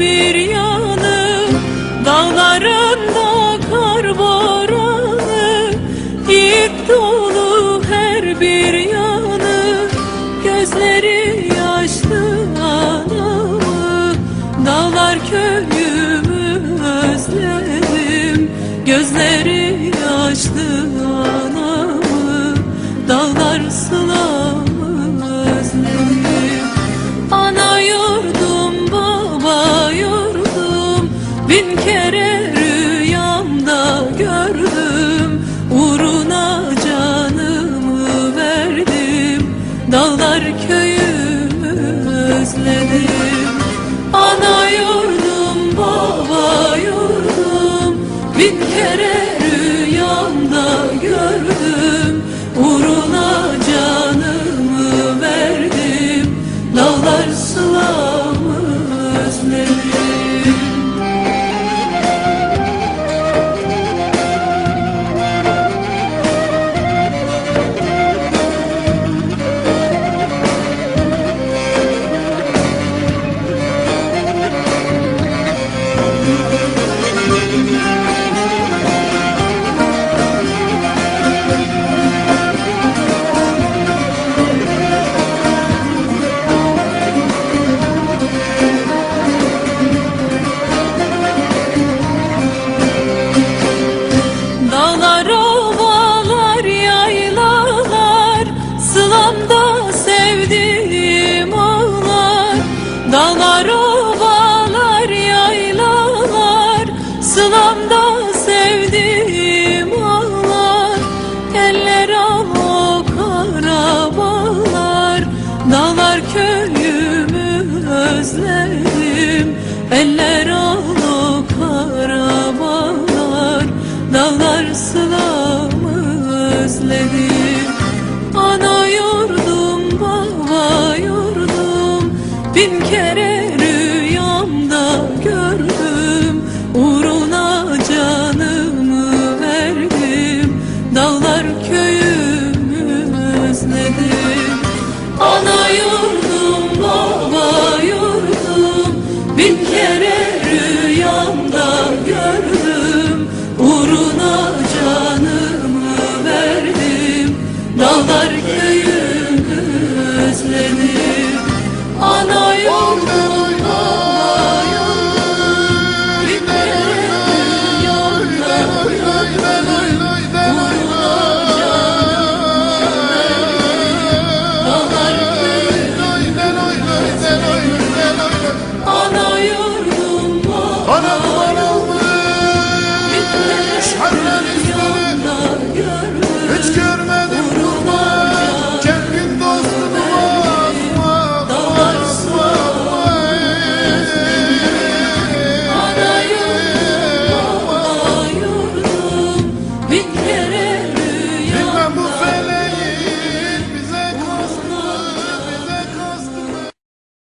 bir yan Dağlar, Rüyamda sevdiğim ağlar Eller ama kara bağlar Dağlar köyümü özledim Eller ama kara bağlar Dağlar sılamı özledim Ana yurdum baba Bin kere Hallelujah. estamos en el